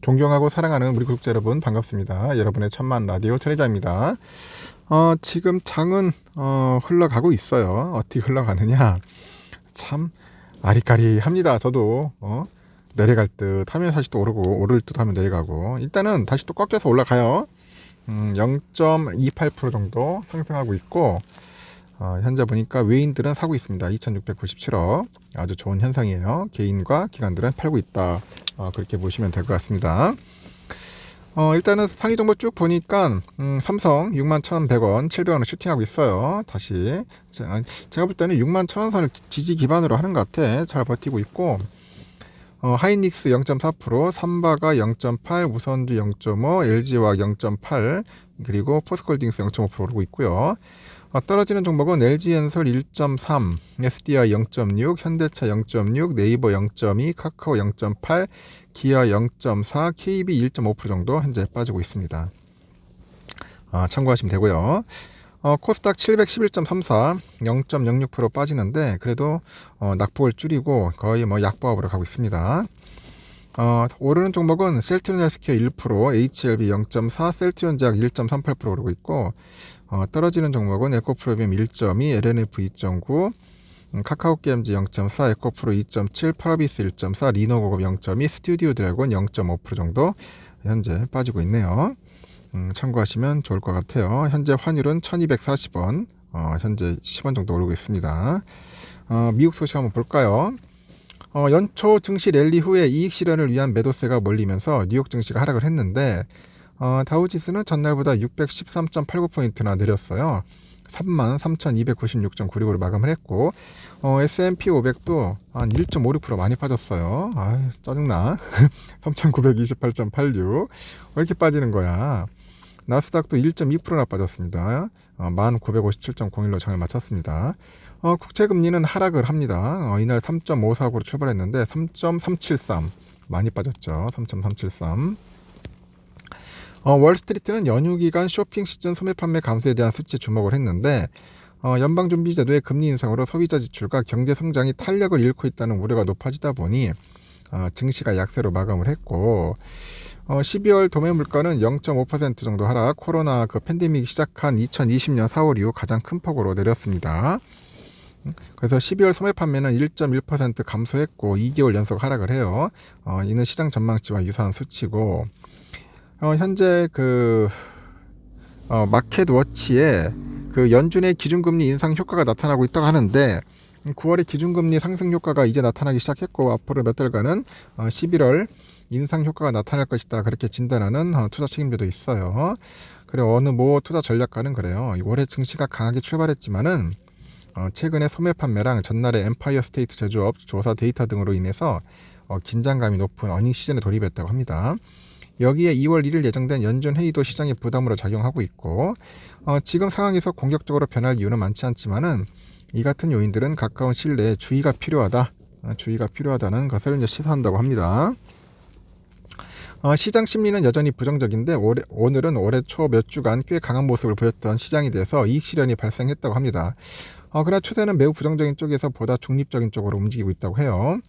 존경하고 사랑하는 우리 구독자 여러분 반갑습니다. 여러분의 천만 라디오 천혜자입니다. 어, 지금 장은 어, 흘러가고 있어요. 어떻게 흘러가느냐? 참 아리까리합니다. 저도 어, 내려갈 듯 하면 다시 또 오르고 오를 듯 하면 내려가고 일단은 다시 또 꺾여서 올라가요. 음, 0.28% 정도 상승하고 있고 어, 현재 보니까 외인들은 사고 있습니다. 2,697억 아주 좋은 현상이에요. 개인과 기관들은 팔고 있다. 어, 그렇게 보시면 될 것 같습니다. 어, 일단은 상위 정보 쭉 보니까 음, 삼성 6만 1,100원, 700원을 슈팅하고 있어요. 다시 제가, 제가 볼 때는 6만 1,000원 선을 지지 기반으로 하는 것 같아. 잘 버티고 있고 어, 하이닉스 0.4%, 삼바가 0.8, 우선주 0.5, LG와 0.8, 그리고 포스콜딩스 0.5% 오르고 있고요. 어, 떨어지는 종목은 LG엔솔 1.3, SDI 0.6, 현대차 0.6, 네이버 0.2, 카카오 0.8, 기아 0.4, KB 1.5% 정도 현재 빠지고 있습니다. 아, 참고하시면 되고요. 어, 코스닥 711.34, 0.06% 빠지는데 그래도 어, 낙폭을 줄이고 거의 뭐 약보합으로 가고 있습니다. 어, 오르는 종목은 셀트리온 헬스케어 1%, HLB 0.4, 셀트리온 제약 1.38% 오르고 있고 어, 떨어지는 종목은 에코프로비움 1.2, LNF 2.9, 음, 카카오 게임즈 0.4, 에코프로 2.7, 파라비스 1.4, 리노고급 0.2, 스튜디오 드래곤 0.5% 정도 현재 빠지고 있네요. 음, 참고하시면 좋을 것 같아요. 현재 환율은 1240원, 어, 현재 10원 정도 오르고 있습니다. 어, 미국 소식 한번 볼까요? 어, 연초 증시 랠리 후에 이익 실현을 위한 매도세가 몰리면서 뉴욕 증시가 하락을 했는데 어, 다우지수는 전날보다 613.89포인트나 내렸어요. 33,296.96로 마감을 했고 어, S&P 500도 한 1.56% 많이 빠졌어요. 아 짜증나. 3,928.86. 왜 이렇게 빠지는 거야? 나스닥도 1.2%나 빠졌습니다. 어, 1,957.01로 장을 마쳤습니다. 어, 국채 금리는 하락을 합니다. 어, 이날 3.54로 출발했는데 3.373 많이 빠졌죠. 3.373. 어, 월스트리트는 연휴 기간 쇼핑 시즌 소매 판매 감소에 대한 수치에 주목을 했는데 어, 연방준비제도의 금리 인상으로 소비자 지출과 경제 성장이 탄력을 잃고 있다는 우려가 높아지다 보니 어, 증시가 약세로 마감을 했고 어, 12월 도매 물가는 0.5% 정도 하락, 코로나 그 팬데믹 시작한 2020년 4월 이후 가장 큰 폭으로 내렸습니다. 그래서 12월 소매 판매는 1.1% 감소했고 2개월 연속 하락을 해요. 어, 이는 시장 전망치와 유사한 수치고 어, 현재 그 어, 마켓 워치에 그 연준의 기준금리 인상 효과가 나타나고 있다고 하는데 9월에 기준금리 상승 효과가 이제 나타나기 시작했고 앞으로 몇 달간은 어, 11월 인상 효과가 나타날 것이다 그렇게 진단하는 어, 투자 책임자도 있어요. 그리고 어느 모 투자 전략가는 그래요. 올해 증시가 강하게 출발했지만은 어, 최근에 소매 판매랑 전날의 엠파이어 스테이트 제조업 조사 데이터 등으로 인해서 어, 긴장감이 높은 어닝 시즌에 돌입했다고 합니다. 여기에 2월 1일 예정된 연준 회의도 시장의 부담으로 작용하고 있고 어, 지금 상황에서 공격적으로 변할 이유는 많지 않지만은 이 같은 요인들은 가까운 시일 내에 주의가 필요하다, 어, 주의가 필요하다는 것을 이제 시사한다고 합니다. 어, 시장 심리는 여전히 부정적인데 올해, 오늘은 올해 초 몇 주간 꽤 강한 모습을 보였던 시장이 돼서 이익 실현이 발생했다고 합니다. 어, 그러나 추세는 매우 부정적인 쪽에서 보다 중립적인 쪽으로 움직이고 있다고 해요.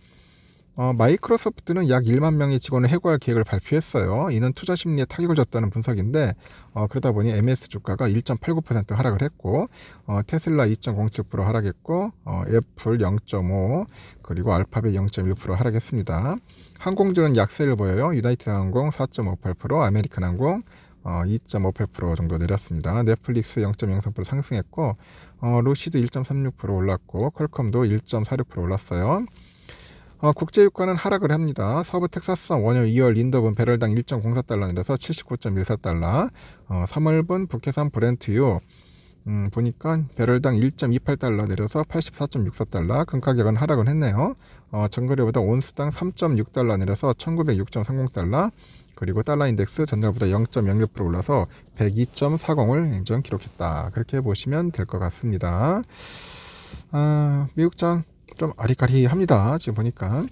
어, 마이크로소프트는 약 1만 명의 직원을 해고할 계획을 발표했어요. 이는 투자 심리에 타격을 줬다는 분석인데 어, 그러다 보니 MS 주가가 1.89% 하락을 했고 어, 테슬라 2.07% 하락했고 어, 애플 0.5 그리고 알파벳 0.1% 하락했습니다. 항공주는 약세를 보여요. 유나이티드 항공 4.58%, 아메리칸 항공 어, 2.58% 정도 내렸습니다. 넷플릭스 0.03% 상승했고 어, 루시드 1.36% 올랐고 퀄컴도 1.46% 올랐어요. 어, 국제유가는 하락을 합니다. 서부 텍사스산 원유 2월 인더분 배럴당 1.04달러 내려서 79.14달러. 어, 3월분 북해산 브렌트유 음, 보니까 배럴당 1.28달러 내려서 84.64달러. 금가격은 하락은 했네요. 어, 전거래보다 온스당 3.6달러 내려서 1906.30달러. 그리고 달러 인덱스 전날보다 0.06% 올라서 102.40을 행정 기록했다. 그렇게 보시면 될 것 같습니다. 아, 미국장 좀 아리까리합니다. 지금 보니까.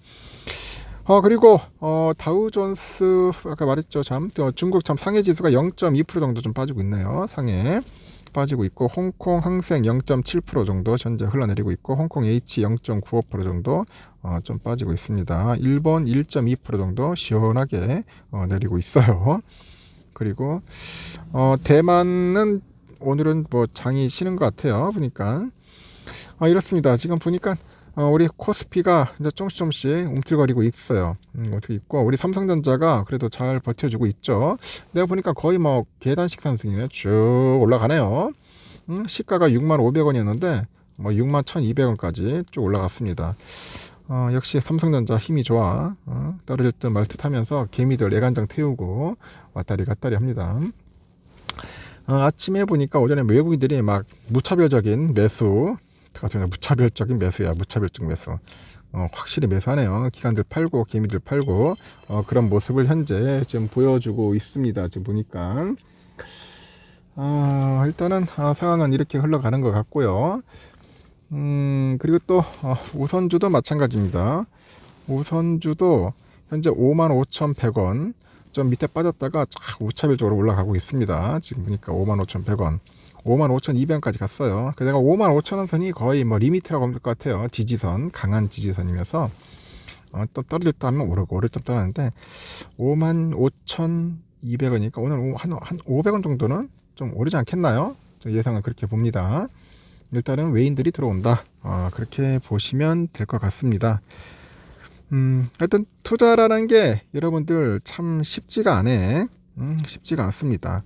어 그리고 어 다우존스 아까 말했죠 참 어, 중국 참 상해 지수가 0.2% 정도 좀 빠지고 있네요 상해 빠지고 있고 홍콩 항생 0.7% 정도 현재 흘러내리고 있고 홍콩 H 0.95% 정도 어, 좀 빠지고 있습니다. 일본 1.2% 정도 시원하게 어, 내리고 있어요. 그리고 어, 대만은 오늘은 뭐 장이 쉬는 것 같아요. 보니까 아, 이렇습니다. 지금 보니까 어, 우리 코스피가 이제 조금씩 조금씩 움찔거리고 있어요. 음, 어떻게 있고 우리 삼성전자가 그래도 잘 버텨주고 있죠. 내가 보니까 거의 뭐 계단식 상승이네. 쭉 올라가네요. 음, 시가가 6만 500원이었는데 뭐 6만 1,200원까지 쭉 올라갔습니다. 어, 역시 삼성전자 힘이 좋아. 어, 떨어질 듯 말 듯 하면서 개미들 애간장 태우고 왔다리 갔다리 합니다. 어, 아침에 보니까 오전에 외국인들이 막 무차별적인 매수 같은 경우 무차별적인 매수야. 무차별적 매수. 어, 확실히 매수하네요. 기관들 팔고 개미들 팔고. 어, 그런 모습을 현재 지금 보여주고 있습니다. 지금 보니까. 어, 일단은 아, 상황은 이렇게 흘러가는 것 같고요. 음, 그리고 또 어, 우선주도 마찬가지입니다. 우선주도 현재 55,100원. 좀 밑에 빠졌다가 쫙 우차별적으로 올라가고 있습니다. 지금 보니까 55,100원, 55,200원까지 갔어요. 그 내가 55,000원 선이 거의 뭐 리미트라고 하면 될 것 같아요. 지지선, 강한 지지선이면서 어, 또 떨어졌다 하면 오르고 오를 점 떨어졌는데 55,200원이니까 오늘 한, 한 500원 정도는 좀 오르지 않겠나요? 예상은 그렇게 봅니다. 일단은 외인들이 들어온다. 어, 그렇게 보시면 될 것 같습니다. 음, 하여튼 투자라는 게 여러분들 참 쉽지가 않네. 음, 쉽지가 않습니다.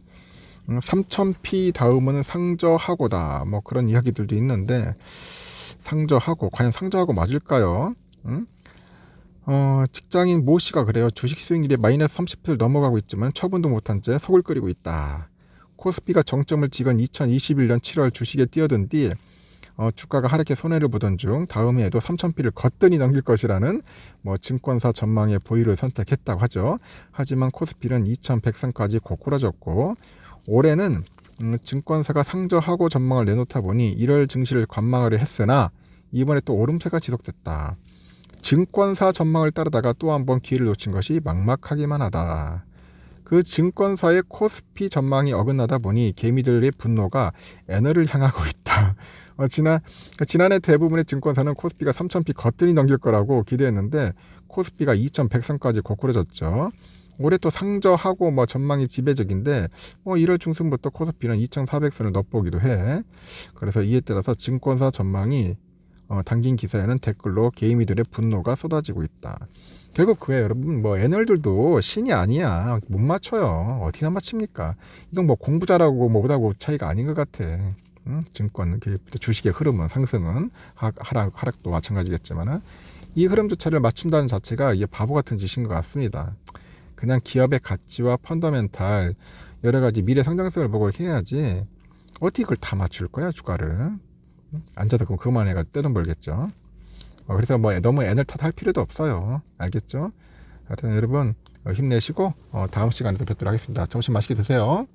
음, 3000p 다음은 상저하고다. 뭐 그런 이야기들도 있는데 상저하고 과연 상저하고 맞을까요? 음? 어, 직장인 모 씨가 그래요. 주식 수익률이 마이너스 30%를 넘어가고 있지만 처분도 못한 채 속을 끓이고 있다. 코스피가 정점을 찍은 2021년 7월 주식에 뛰어든 뒤 어, 주가가 하락해 손해를 보던 중 다음 해에도 3,000피를 거뜬히 넘길 것이라는 뭐 증권사 전망의 보유를 선택했다고 하죠. 하지만 코스피는 2,100선까지 고꾸라졌고 올해는 음, 증권사가 상저하고 전망을 내놓다 보니 1월 증시를 관망하려 했으나 이번에 또 오름세가 지속됐다. 증권사 전망을 따르다가 또 한 번 기회를 놓친 것이 막막하기만 하다. 그 증권사의 코스피 전망이 어긋나다 보니 개미들의 분노가 애너를 향하고 있다. 어, 지난 그러니까 지난해 대부분의 증권사는 코스피가 3,000피 거뜬히 넘길 거라고 기대했는데 코스피가 2,100선까지 고꾸라졌죠. 올해 또 상저하고 뭐 전망이 지배적인데 뭐 1월 중순부터 코스피는 2,400선을 넣어보기도 해. 그래서 이에 따라서 증권사 전망이 어, 담긴 기사에는 댓글로 개미들의 분노가 쏟아지고 있다. 결국 그에 여러분 뭐 애널들도 신이 아니야 못 맞춰요 어디나 맞춥니까 이건 뭐 공부 잘하고 뭐보다고 차이가 아닌 것 같아 응? 증권 주식의 흐름은 상승은 하락 하락도 마찬가지겠지만은 이 흐름 조차를 맞춘다는 자체가 이게 바보 같은 짓인 것 같습니다 그냥 기업의 가치와 펀더멘탈 여러 가지 미래 성장성을 보고 해야지 어떻게 그걸 다 맞출 거야 주가를 앉아서 그럼 그만 해가 떼돈 벌겠죠 어, 그래서 뭐 너무 애널 탓할 필요도 없어요. 알겠죠? 하여튼 여러분 어, 힘내시고 어, 다음 시간에 또 뵙도록 하겠습니다. 점심 맛있게 드세요.